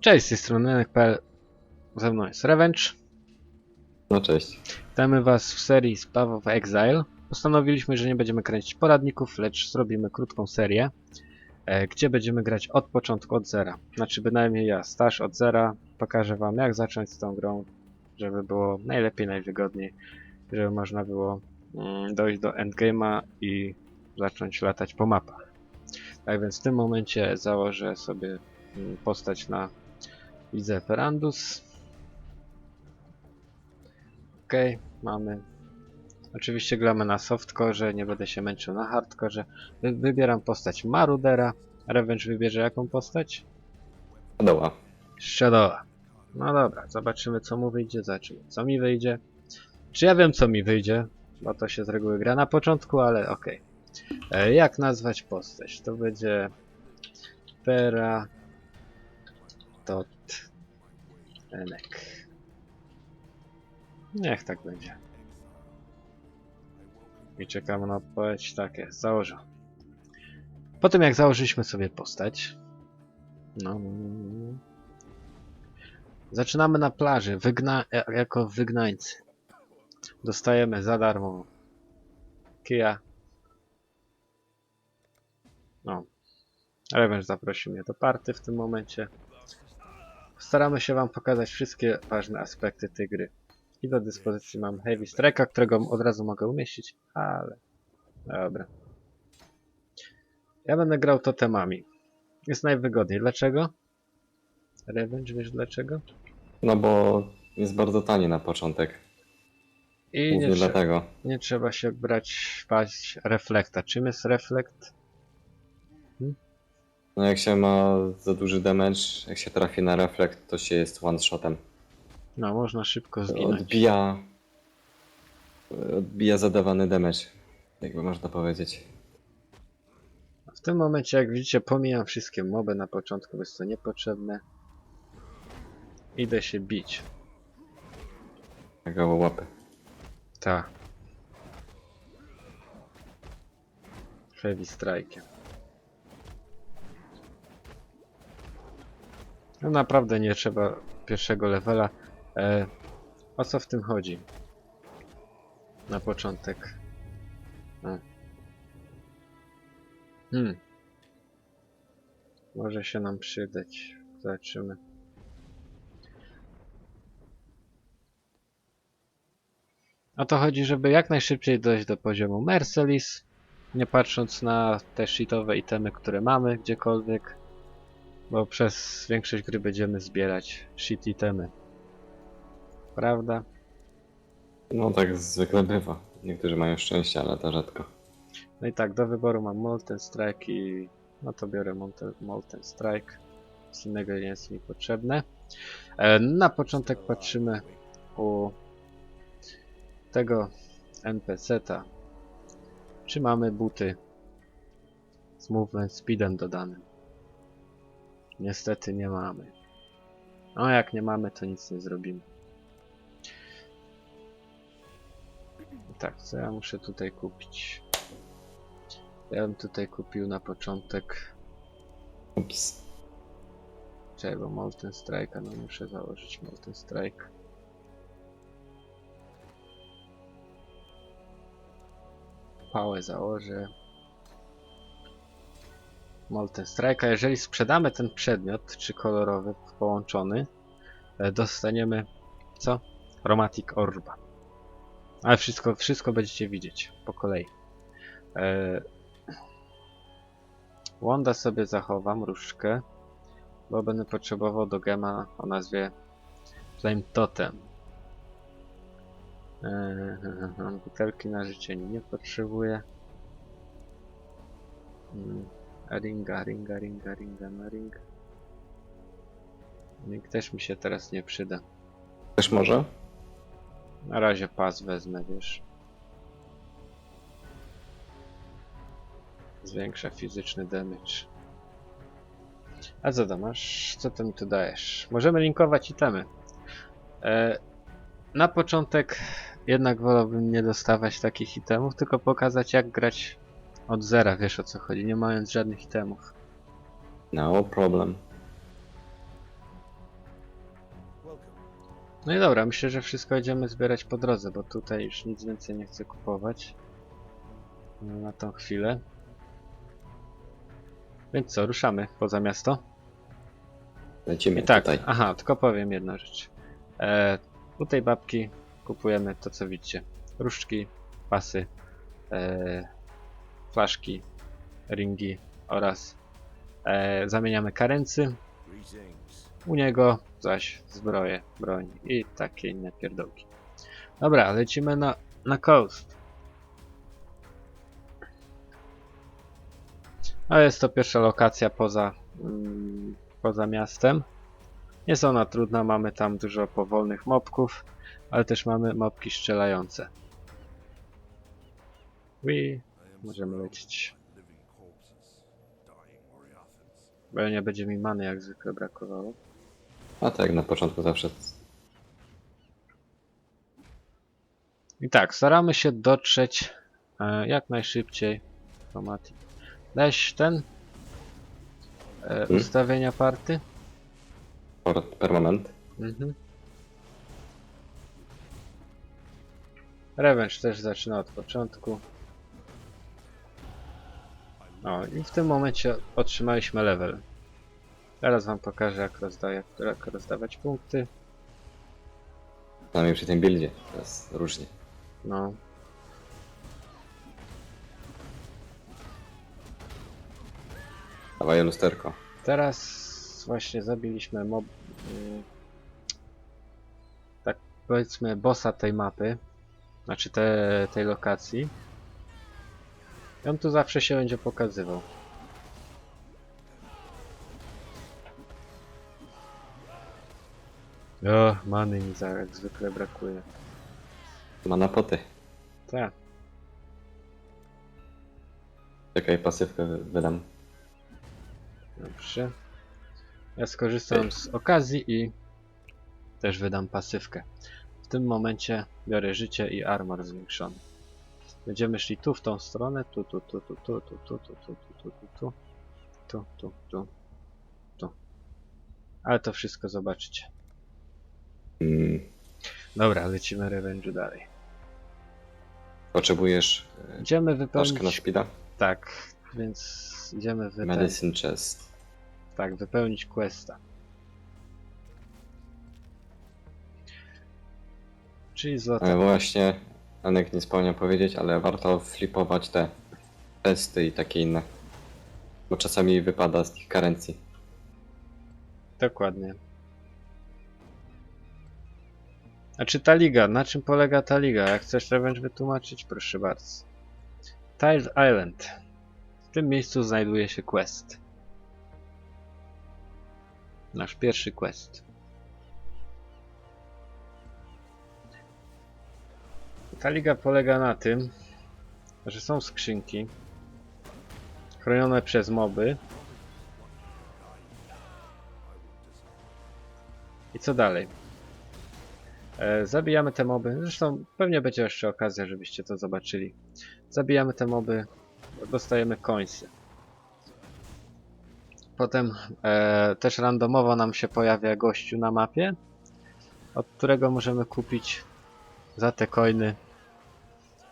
Cześć, z tej strony Nenek.pl. Ze mną jest Revenge. No cześć. Witamy Was w serii Spaw of Exile. Postanowiliśmy, że nie będziemy kręcić poradników, lecz zrobimy krótką serię, e, gdzie będziemy grać od początku, od zera. Znaczy bynajmniej ja, staż od zera. Pokażę Wam jak zacząć z tą grą, żeby było najlepiej, najwygodniej, żeby można było mm, dojść do endgame'a i zacząć latać po mapach. Tak więc w tym momencie założę sobie mm, postać na Widzę Ferandus. Ok, mamy. Oczywiście gramy na softcore, nie będę się męczył na hardcore. Wy wybieram postać Marudera. Revenge wybierze jaką postać? Doła. Shadowa. No dobra, zobaczymy co mu wyjdzie, zobaczymy co mi wyjdzie. Czy ja wiem co mi wyjdzie, bo to się z reguły gra na początku, ale okej. E, Jak nazwać postać? To będzie Pera Enek. Niech tak będzie. I czekamy na odpowiedź. Tak jest, założę. Po tym jak założyliśmy sobie postać. No, no, no, no. Zaczynamy na plaży, wygna ja- jako wygnańcy. Dostajemy za darmo kija. No. Revenge zaprosił mnie do party w tym momencie. Staramy się wam pokazać wszystkie ważne aspekty tej gry. I do dyspozycji mam Heavy Strike'a, którego od razu mogę umieścić, ale... Dobra. Ja będę grał totemami. Jest najwygodniej. Dlaczego? Revenge, wiesz dlaczego? No bo jest bardzo tanie na początek. I nie, Głównie dlatego. nie trzeba się brać paść reflekta. Czym jest reflekt? No jak się ma za duży damage, jak się trafi na reflekt, to się jest one shotem. No, można szybko zginąć. Odbija. Odbija zadawany damage. Jakby można powiedzieć. W tym momencie, jak widzicie, pomijam wszystkie moby na początku, bo jest to niepotrzebne. Idę się bić. Gołe łapy. Ta. Heavy strike. No naprawdę nie trzeba pierwszego levela. E, o co w tym chodzi? Na początek. Hmm. Może się nam przydać. Zobaczymy. O to chodzi, żeby jak najszybciej dojść do poziomu Mercelis, nie patrząc na te shitowe itemy, które mamy gdziekolwiek, bo przez większość gry będziemy zbierać shit itemy. Prawda? No tak zwykle bywa. Niektórzy mają szczęście, ale to rzadko. No i tak, do wyboru mam Molten Strike i no to biorę Molten, Molten Strike. Nic innego nie jest mi potrzebne. E, na początek patrzymy u tego NPC-ta. Czy mamy buty z movement speedem dodanym? Niestety nie mamy. No jak nie mamy, to nic nie zrobimy. Tak, co ja muszę tutaj kupić? Ja bym tutaj kupił na początek Ups. czego Molten Strike'a, no muszę założyć Molten Strike. Pałę założę. Molten Strike'a. Jeżeli sprzedamy ten przedmiot, czy kolorowy połączony, e, dostaniemy co? Chromatic Orba. Ale wszystko, wszystko będziecie widzieć po kolei. E, Wanda sobie zachowam, różdżkę, bo będę potrzebował do gema o nazwie Flame Totem. Eee, butelki na życzenie nie potrzebuję. Ringa, ringa, ringa, ringa, na ring. Ring też mi się teraz nie przyda. Też może? Na razie pas wezmę, wiesz. Zwiększa fizyczny damage. A co to masz? Co ty mi tu dajesz? Możemy linkować itemy. E, na początek jednak wolałbym nie dostawać takich itemów, tylko pokazać jak grać od zera, wiesz o co chodzi, nie mając żadnych itemów. No problem. No i dobra, myślę, że wszystko idziemy zbierać po drodze, bo tutaj już nic więcej nie chcę kupować. No, Na tą chwilę. Więc co, ruszamy poza miasto? Lecimy I tak, tutaj. aha, tylko powiem jedną rzecz. E, u tej babki kupujemy to, co widzicie. Różdżki, pasy, e, flaszki, ringi oraz e, zamieniamy karency. U niego zaś zbroję, broń i takie inne pierdołki. Dobra, lecimy na, na coast. A jest to pierwsza lokacja poza, mm, poza miastem. Jest ona trudna, mamy tam dużo powolnych mobków, ale też mamy mobki strzelające. Ui, możemy lecieć. Bo nie będzie mi many jak zwykle brakowało. A tak, na początku zawsze I tak, staramy się dotrzeć e, jak najszybciej. Automatic. Weź ten e, Hmm? ustawienia party. por- permanent. Mhm. Revenge też zaczyna od początku. O, i w tym momencie otrzymaliśmy level. Teraz wam pokażę jak, rozdaję, jak rozdawać punkty. Przynajmniej przy tym buildzie. Jest różnie. No. Dawaj lusterko. Teraz właśnie zabiliśmy mob... y, Tak powiedzmy bossa tej mapy. Znaczy te, tej lokacji. I on tu zawsze się będzie pokazywał. O, many mi za jak zwykle brakuje. Ma na poty. Tak. Czekaj, pasywkę wy- wydam. Dobrze. Ja skorzystam z okazji i też wydam pasywkę. W tym momencie biorę życie i armor zwiększony. Będziemy szli tu w tą stronę, tu, tu, tu, tu, tu, tu, tu, tu, tu, tu, tu, tu, tu, tu, tu, tu, tu. Ale to wszystko zobaczycie. Mm, Dobra, lecimy Revenge'u dalej. potrzebujesz e, Idziemy paczkę na wypełnić... Tak, więc idziemy wy... Medicine chest. tak, wypełnić questa. Czyli złota. Ale właśnie, Anek nie spełnia powiedzieć, ale warto flipować te testy i takie inne. Bo czasami wypada z nich karencji. Dokładnie. A czy ta liga? Na czym polega ta liga? Jak chcesz Revenge wytłumaczyć? Proszę bardzo. Tiled Island. W tym miejscu znajduje się quest. Nasz pierwszy quest. Ta liga polega na tym, że są skrzynki chronione przez moby, I co dalej? E, zabijamy te moby. Zresztą pewnie będzie jeszcze okazja, żebyście to zobaczyli. Zabijamy te moby, dostajemy końsy. Potem e, też randomowo nam się pojawia gościu na mapie, od którego możemy kupić za te coiny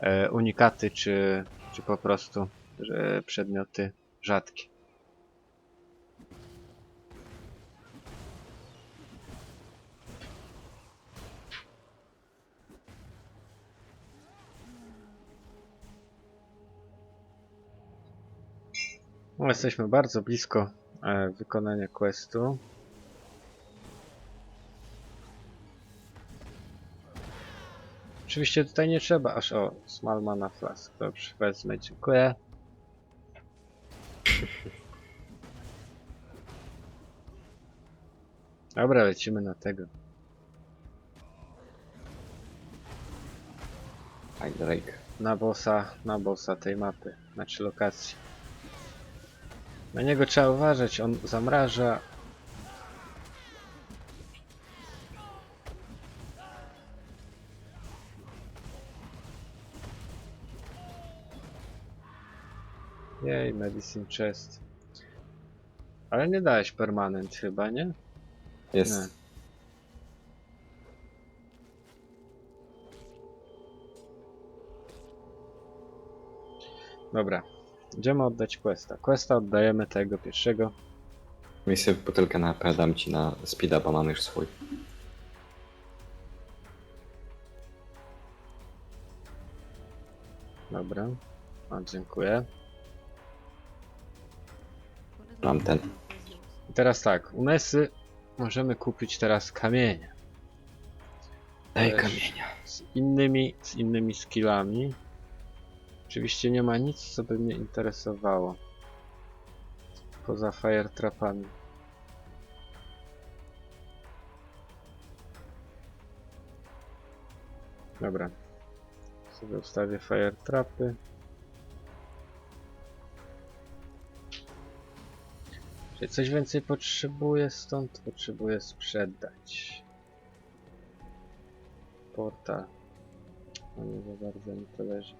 e, unikaty czy, czy po prostu że przedmioty rzadkie. No, jesteśmy bardzo blisko e, wykonania questu. Oczywiście tutaj nie trzeba aż o small mana flask. Dobrze, wezmę, dziękuję. Dobra, lecimy na tego. Drake. Na bossa, na bossa tej mapy, znaczy lokacji. Na niego trzeba uważać, on zamraża. Okej, okay, medicine chest. Ale nie dałeś permanent chyba, nie? Jest. Nie. Dobra, idziemy oddać questa. Questa oddajemy tego pierwszego. Mi sobie butelkę na ci na speeda, bo mam już swój. Dobra, a dziękuję. Mam ten. I teraz tak, u Nesy możemy kupić teraz kamienie. Daj Też. kamienia. z innymi, z innymi skillami. Oczywiście nie ma nic, co by mnie interesowało. Poza fire trapami. Dobra. Sobie ustawię fire trapy. Czy coś więcej potrzebuję stąd? Potrzebuję sprzedać portal. No nie za bardzo mi to leży.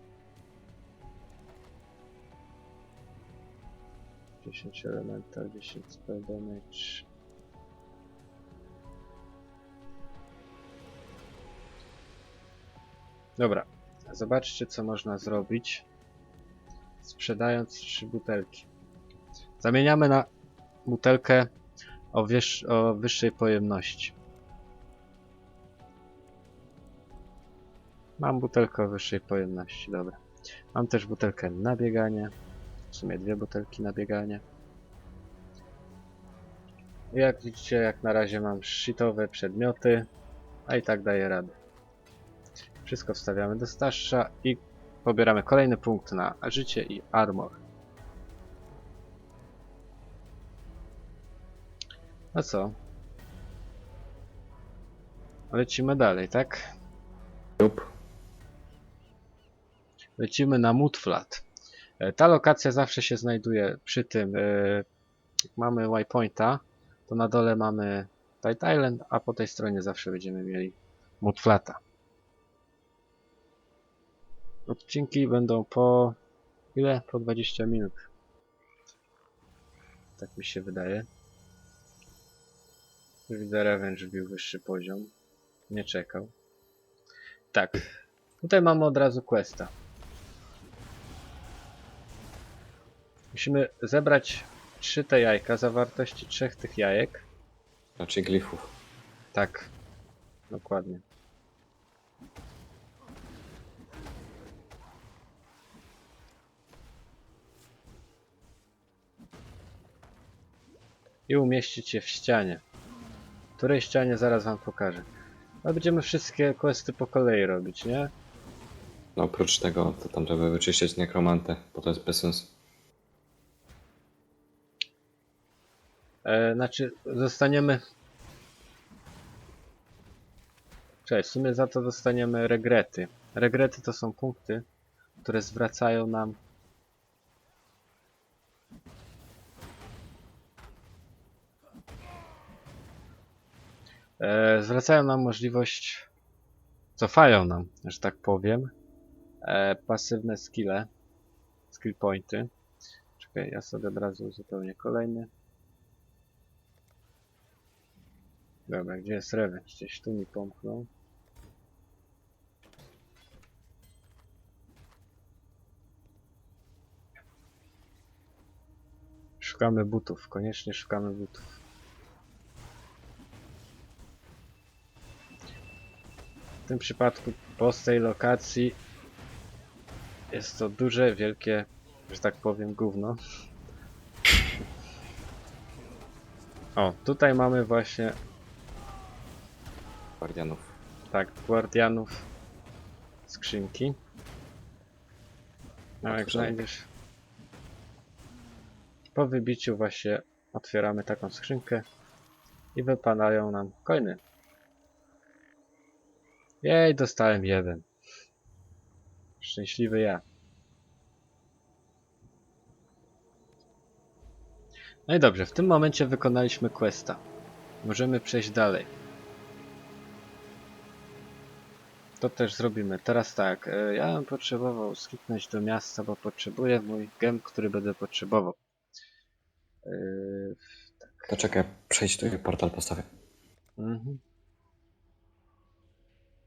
10 elemental, 10 spell damage. Dobra, zobaczcie co można zrobić sprzedając trzy butelki. Zamieniamy na butelkę o, wyż, o wyższej pojemności. Mam butelkę o wyższej pojemności, dobra. Mam też butelkę na bieganie. W sumie dwie butelki na bieganie. Jak widzicie, jak na razie mam shitowe przedmioty, a i tak daję radę. Wszystko wstawiamy do stasza i pobieramy kolejny punkt na życie i armor. No co? Lecimy dalej, tak? Jup. Lecimy na Mudflat. E, Ta lokacja zawsze się znajduje przy tym. e, Jak mamy waypointa, to na dole mamy Tight Island, a po tej stronie zawsze będziemy mieli Mudflata. Odcinki będą po ile? Po 20 minut. Tak mi się wydaje. Już Widzę Revenge wbił wyższy poziom. Nie czekał. Tak. Tutaj mamy od razu questa. Musimy zebrać trzy te jajka, zawartości trzech tych jajek. Raczej glifów. Tak, dokładnie. I umieścić je w ścianie. Której ścianie zaraz wam pokażę. Ale będziemy wszystkie questy po kolei robić, nie? No oprócz tego, to tam żeby wyczyścić nekromantę, bo to jest bez sensu. E, znaczy, zostaniemy. Cześć, w sumie za to dostaniemy regrety. Regrety to są punkty, które zwracają nam. Zwracają nam możliwość. Cofają nam, że tak powiem. E, pasywne skille. Skill pointy. Czekaj, ja sobie od razu uzupełnię kolejny. Dobra, gdzie jest Revenge? Gdzieś tu mi pomknął. Szukamy butów, koniecznie szukamy butów. W tym przypadku po tej lokacji jest to duże, wielkie, że tak powiem, gówno. O, tutaj mamy właśnie Guardianów. Tak, guardianów skrzynki. No jak znajdziesz. Po wybiciu właśnie otwieramy taką skrzynkę i wypadają nam coiny. Jej, dostałem jeden. Szczęśliwy ja. No i dobrze, w tym momencie wykonaliśmy questa. Możemy przejść dalej. To też zrobimy. Teraz tak, e, ja bym potrzebował skipnąć do miasta, bo potrzebuję mój gem, który będę potrzebował. Yy, To czekaj, przejdź tu i portal postawię. mhm.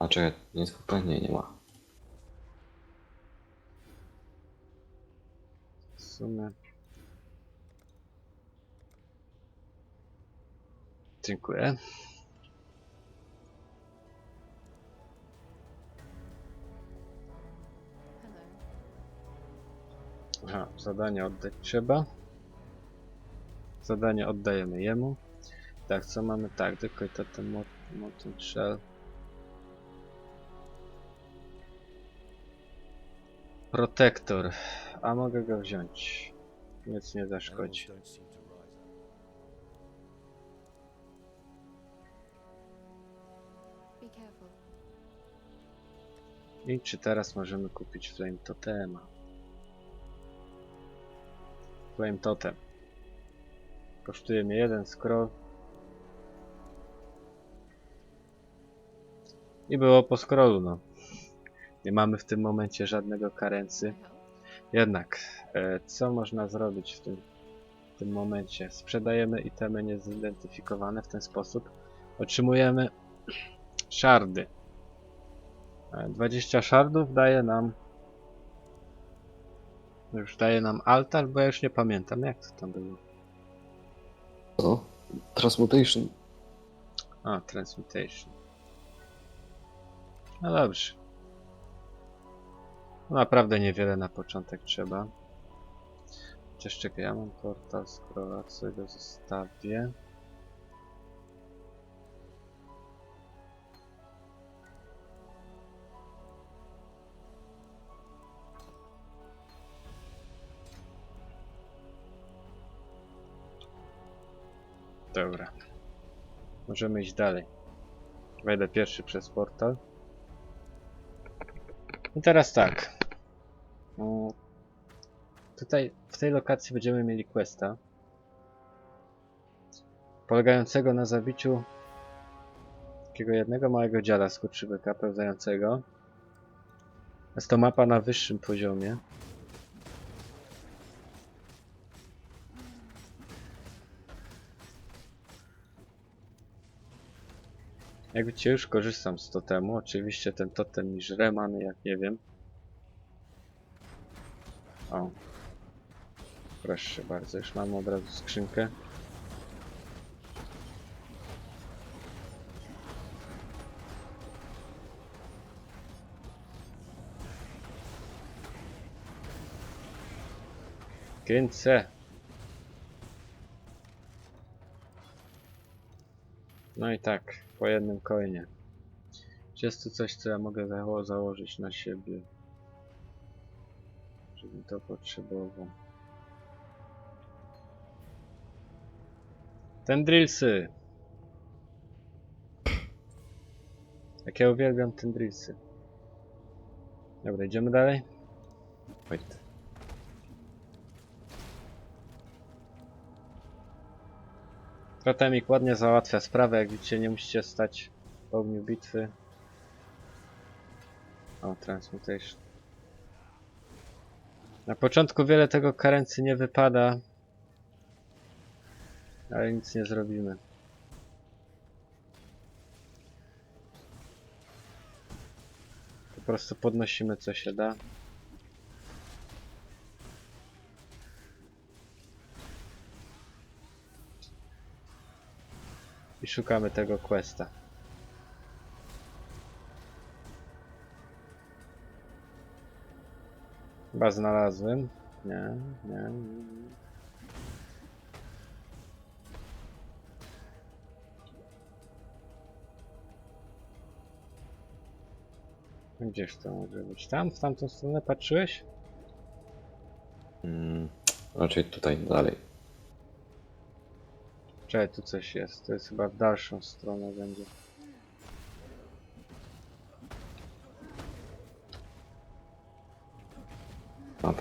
A czekaj, nie jest w nie, ma. sumie. Dziękuję. Aha, zadanie oddać trzeba. Zadanie oddajemy jemu. Tak, co mamy? Tak, tylko to ten mot motin shell. Protektor. A mogę go wziąć. Nic nie zaszkodzi. I czy teraz możemy kupić Flame Totema? Flame Totem. Kosztuje mnie jeden scroll. I było po scrollu, no. Nie mamy w tym momencie żadnego karency. Jednak, e, co można zrobić w tym, w tym momencie? Sprzedajemy itemy niezidentyfikowane w ten sposób. Otrzymujemy szardy. E, 20 szardów daje nam. Już daje nam altar, bo ja już nie pamiętam jak to tam było. Co? Transmutation. A, transmutation. No dobrze. No naprawdę niewiele na początek trzeba. Chociaż czekaj, ja mam portal scrolla, sobie go zostawię. Dobra. Możemy iść dalej. Wejdę pierwszy przez portal. I teraz tak. Tutaj w tej lokacji będziemy mieli questa. Polegającego na zabiciu takiego jednego małego dziada skurczybyka pełzającego. Jest to mapa na wyższym poziomie. Jak widzicie, już korzystam z totemu. Oczywiście ten totem mi żre jak nie wiem. O. Proszę bardzo, już mam od razu skrzynkę. Kręcę. No i tak, po jednym coinie. Czy jest tu coś, co ja mogę zało założyć na siebie? Żebym to potrzebował. Tendrilsy! Jak ja uwielbiam tendrilsy. Dobra, idziemy dalej? Wait. Totemik ładnie załatwia sprawę, jak widzicie nie musicie stać w ogniu bitwy. O, transmutation. Na początku wiele tego karency nie wypada, ale nic nie zrobimy. Po prostu podnosimy co się da. I szukamy tego questa. Chyba znalazłem. Nie, nie, nie. Gdzież to może być? Tam, w tamtą stronę patrzyłeś? Mm, raczej tutaj, dalej. Czekaj, tu coś jest. To jest chyba w dalszą stronę będzie.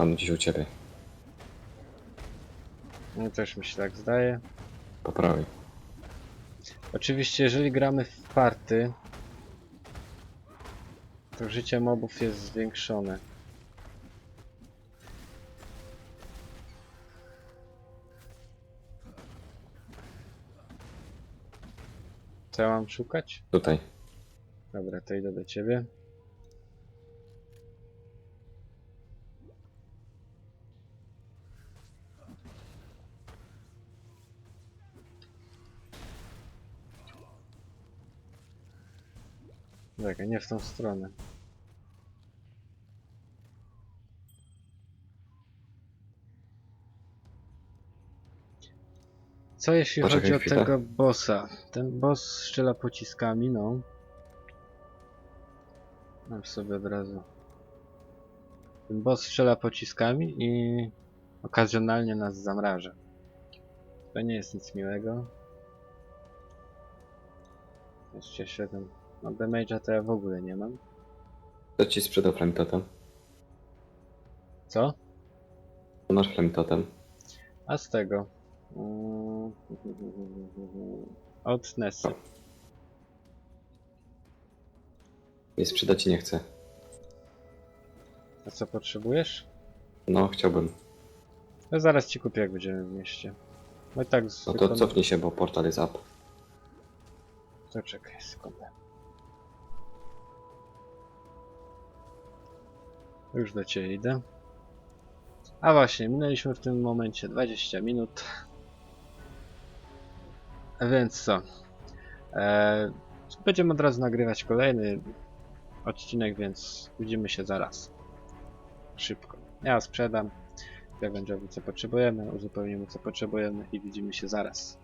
A tam gdzieś u ciebie. No też mi się tak zdaje. Po prawej. Oczywiście, jeżeli gramy w party, to życie mobów jest zwiększone. Co ja mam szukać? Tutaj. Dobra, to idę do ciebie. Czekaj, nie w tą stronę. Co jeśli Poczekaj chodzi o chwilę. tego bossa? Ten boss strzela pociskami, no. Mam sobie od razu. Ten boss strzela pociskami i okazjonalnie nas zamraża. To nie jest nic miłego. Jeszcze 7. No damage'a to ja w ogóle nie mam. Kto ci sprzedał flame totem? Co? To masz flame totem. A z tego. Mm, Od Nessy. Nie sprzedać ci nie chcę. A co potrzebujesz? No, chciałbym. No zaraz ci kupię jak będziemy w mieście. No i tak No zwykle... to cofnij się, bo portal jest up. To czekaj sekundę. Już do ciebie idę. A właśnie, minęliśmy w tym momencie 20 minut. Więc co? Eee, będziemy od razu nagrywać kolejny odcinek, więc widzimy się zaraz. Szybko. Ja sprzedam. Gawędziowi co potrzebujemy, uzupełnimy co potrzebujemy i widzimy się zaraz.